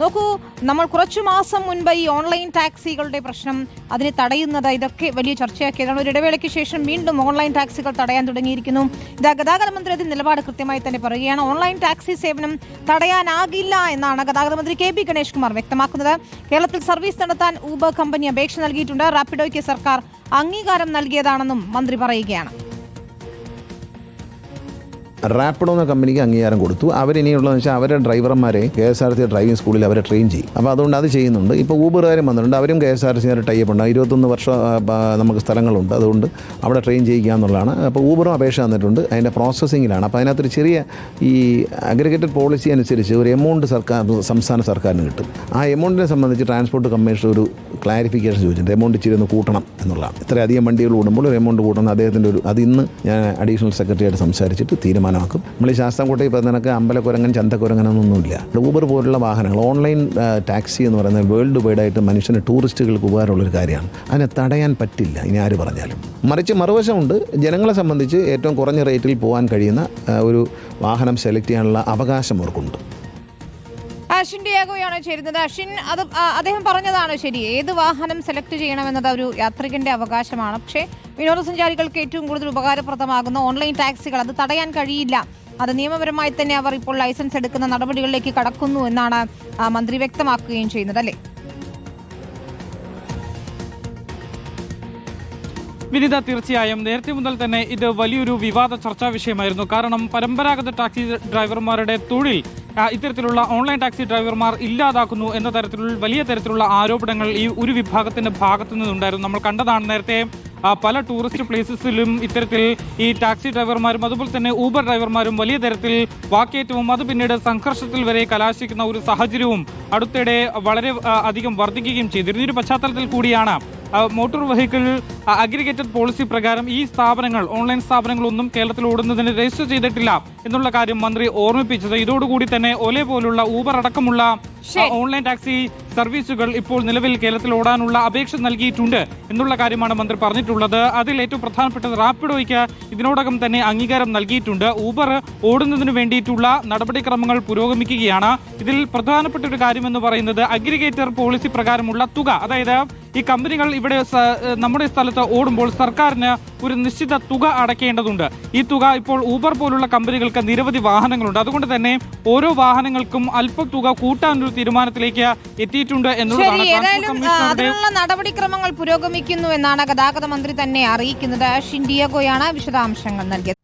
നോക്കൂ നമ്മൾ കുറച്ചു മാസം മുൻപ് ഈ ഓൺലൈൻ ടാക്സികളുടെ പ്രശ്നം അതിനെ തടയുന്നത് ഇതൊക്കെ വലിയ ചർച്ചയാക്കിയതാണ് ഒരു ഇടവേളയ്ക്ക് ശേഷം വീണ്ടും ഓൺലൈൻ ടാക്സികൾ തടയാൻ തുടങ്ങിയിരിക്കുന്നു. ഇതാ ഗതാഗത മന്ത്രി അതിൽ നിലപാട് കൃത്യമായി തന്നെ പറയുകയാണ്. ഓൺലൈൻ ടാക്സി സേവനം തടയാനാകില്ല എന്നാണ് ഗതാഗത മന്ത്രി കെ പി ഗണേഷ് കുമാർ വ്യക്തമാക്കുന്നത്. കേരളത്തിൽ സർവീസ് നടത്താൻ ഊബർ കമ്പനി അപേക്ഷ നൽകിയിട്ടുണ്ട്. റാപ്പിഡോയ്ക്ക് സർക്കാർ അംഗീകാരം നൽകിയതാണെന്നും മന്ത്രി പറയുകയാണ്. റാപ്പിഡോ എന്ന കമ്പനിക്ക് അംഗീകാരം കൊടുത്തു. അവരിനിയുള്ളതെന്ന് വെച്ചാൽ അവരുടെ ഡ്രൈവർമാരെ K S R T driving സ്കൂളിൽ അവരെ ട്രെയിൻ ചെയ്യും. അപ്പോൾ അതുകൊണ്ട് അത് ചെയ്യുന്നുണ്ട്. ഇപ്പോൾ ഊബറുകാരും വന്നിട്ടുണ്ട്. അവരും കെ എസ് ആർ സിയുടെ ടൈപ്പ് ഉണ്ട്. ഇരുപത്തൊന്ന് വർഷം നമുക്ക് സ്ഥലങ്ങളുണ്ട്. അതുകൊണ്ട് അവിടെ ട്രെയിൻ ചെയ്യിക്കുക എന്നുള്ളതാണ്. അപ്പോൾ ഊബറും അപേക്ഷ തന്നിട്ടുണ്ട്. അതിന്റെ പ്രോസസ്സിങ്ങിലാണ് അപ്പോൾ അതിനകത്തൊരു ചെറിയ ഈ അഗ്രിഗേറ്റഡ് പോളിസി അനുസരിച്ച് ഒരു എമൗണ്ട് സർക്കാർ സംസ്ഥാന സർക്കാരിന് കിട്ടും. ആ എമൗണ്ടിനെ സംബന്ധിച്ച് ട്രാൻസ്പോർട്ട് കമ്മീഷൻ ഒരു ക്ലാരിഫിക്കേഷൻ ചോദിച്ചിട്ടുണ്ട്. എമൗണ്ട് ഇച്ചിരി ഒന്ന് കൂട്ടണം എന്നുള്ളതാണ്. ഇത്രയധികം വണ്ടികൾ കൂടുമ്പോൾ ഒരു എമൗണ്ട് കൂട്ടണം. അദ്ദേഹത്തിന്റെ ഒരു അത് ഇന്ന് ഞാൻ അഡീഷണൽ സെക്രട്ടറിയായിട്ട് സംസാരിച്ചിട്ട് തീരുമാനമാക്കും നമ്മൾ ശാസ്താംകോട്ടയിൽ ഇപ്പോൾ നിനക്ക് അമ്പലക്കുരങ്ങൻ ചന്തക്കുരങ്ങനൊന്നുമില്ല ഊബർ പോലുള്ള വാഹനങ്ങൾ ഓൺലൈൻ ടാക്സി എന്ന് പറയുന്നത് വേൾഡ് വൈഡ് വൈഡായിട്ട് മനുഷ്യന് ടൂറിസ്റ്റുകൾക്ക് ഉപകാരമുള്ളൊരു കാര്യമാണ്. അതിനെ തടയാൻ പറ്റില്ല ഇനി ആര് പറഞ്ഞാലും. മറിച്ച് മറുവശമുണ്ട് ജനങ്ങളെ സംബന്ധിച്ച് ഏറ്റവും കുറഞ്ഞ റേറ്റിൽ പോകാൻ കഴിയുന്ന ഒരു വാഹനം സെലക്ട് ചെയ്യാനുള്ള അവകാശം അവർക്കുണ്ട്. അശ്വിൻ ഡിയാഗോയാണ് ചേരുന്നത്. അശ്വിൻ അത് അദ്ദേഹം പറഞ്ഞതാണ് ശരി ഏത് വാഹനം സെലക്ട് ചെയ്യണമെന്നത് ഒരു യാത്രികന്റെ അവകാശമാണ്. പക്ഷേ വിനോദസഞ്ചാരികൾക്ക് ഏറ്റവും കൂടുതൽ ഉപകാരപ്രദമാകുന്ന ഓൺലൈൻ ടാക്സികൾ അത് തടയാൻ കഴിയില്ല. അത് നിയമപരമായി തന്നെ അവർ ഇപ്പോൾ ലൈസൻസ് എടുക്കുന്ന നടപടികളിലേക്ക് കടക്കുന്നു എന്നാണ് മന്ത്രി വ്യക്തമാക്കുകയും ചെയ്യുന്നത് അല്ലേ? വിനിത തീർച്ചയായും. നേരത്തെ മുതൽ തന്നെ ഇത് വലിയൊരു വിവാദ ചർച്ചാ വിഷയമായിരുന്നു. കാരണം പരമ്പരാഗത ടാക്സി ഡ്രൈവർമാരുടെ തൊഴിൽ ഇത്തരത്തിലുള്ള ഓൺലൈൻ ടാക്സി ഡ്രൈവർമാർ ഇല്ലാതാക്കുന്നു എന്ന തരത്തിലുള്ള വലിയ തരത്തിലുള്ള ആരോപണങ്ങൾ ഈ ഒരു വിഭാഗത്തിന്റെ ഭാഗത്തു നിന്നുണ്ടായിരുന്നു നമ്മൾ കണ്ടതാണ് നേരത്തെ പല ടൂറിസ്റ്റ് പ്ലേസസിലും ഇത്തരത്തിൽ ഈ ടാക്സി ഡ്രൈവർമാരും അതുപോലെ തന്നെ ഊബർ ഡ്രൈവർമാരും വലിയ തരത്തിൽ വാക്കേറ്റവും അത് പിന്നീട് സംഘർഷത്തിൽ വരെ കലാശിക്കുന്ന ഒരു സാഹചര്യവും അടുത്തിടെ വളരെ അധികം വർദ്ധിക്കുകയും ചെയ്തിരുന്നു ഈ ഒരു പശ്ചാത്തലത്തിൽ കൂടിയാണ് മോട്ടോർ വെഹിക്കിൾ അഗ്രിഗേറ്റഡ് പോളിസി പ്രകാരം ഈ സ്ഥാപനങ്ങൾ ഓൺലൈൻ സ്ഥാപനങ്ങളൊന്നും കേരളത്തിൽ ഓടുന്നതിന് രജിസ്റ്റർ ചെയ്തിട്ടില്ല എന്നുള്ള കാര്യം മന്ത്രി ഓർമ്മിപ്പിച്ചത്. ഇതോടുകൂടി തന്നെ ഒലെ പോലുള്ള ഊബർ അടക്കമുള്ള ഓൺലൈൻ ടാക്സി സർവീസുകൾ ഇപ്പോൾ നിലവിൽ കേരളത്തിൽ ഓടാനുള്ള അപേക്ഷ നൽകിയിട്ടുണ്ട് എന്നുള്ള കാര്യമാണ് മന്ത്രി പറഞ്ഞിട്ടുള്ളത്. അതിൽ ഏറ്റവും പ്രധാനപ്പെട്ടത് റാപ്പിഡോയ്ക്ക് ഇതിനോടകം തന്നെ അംഗീകാരം നൽകിയിട്ടുണ്ട്. ഊബർ ഓടുന്നതിന് വേണ്ടിയിട്ടുള്ള നടപടിക്രമങ്ങൾ പുരോഗമിക്കുകയാണ്. ഇതിൽ പ്രധാനപ്പെട്ട ഒരു കാര്യം എന്ന് പറയുന്നത് അഗ്രിഗേറ്റർ പോളിസി പ്രകാരമുള്ള തുക. അതായത് ഈ കമ്പനികൾ ഇവിടെ നമ്മുടെ സ്ഥലത്ത് ഓടുമ്പോൾ സർക്കാരിന് ഒരു നിശ്ചിത തുക അടയ്ക്കേണ്ടതുണ്ട്. ഈ തുക ഇപ്പോൾ ഊബർ പോലുള്ള കമ്പനികൾക്ക് നിരവധി വാഹനങ്ങളുണ്ട്. അതുകൊണ്ട് തന്നെ ഓരോ വാഹനങ്ങൾക്കും അല്പം തുക കൂട്ടാനൊരു തീരുമാനത്തിലേക്ക് എത്തിയിട്ടുണ്ട് എന്നുള്ളതാണ് ഏതായാലും അതിനുള്ള നടപടിക്രമങ്ങൾ പുരോഗമിക്കുന്നു എന്നാണ് ഗതാഗത മന്ത്രി തന്നെ അറിയിക്കുന്നത്. ഷിൻഡിയഗോയാണ് ഡിയാഗോയാണ് വിശദാംശങ്ങൾ നൽകിയത്.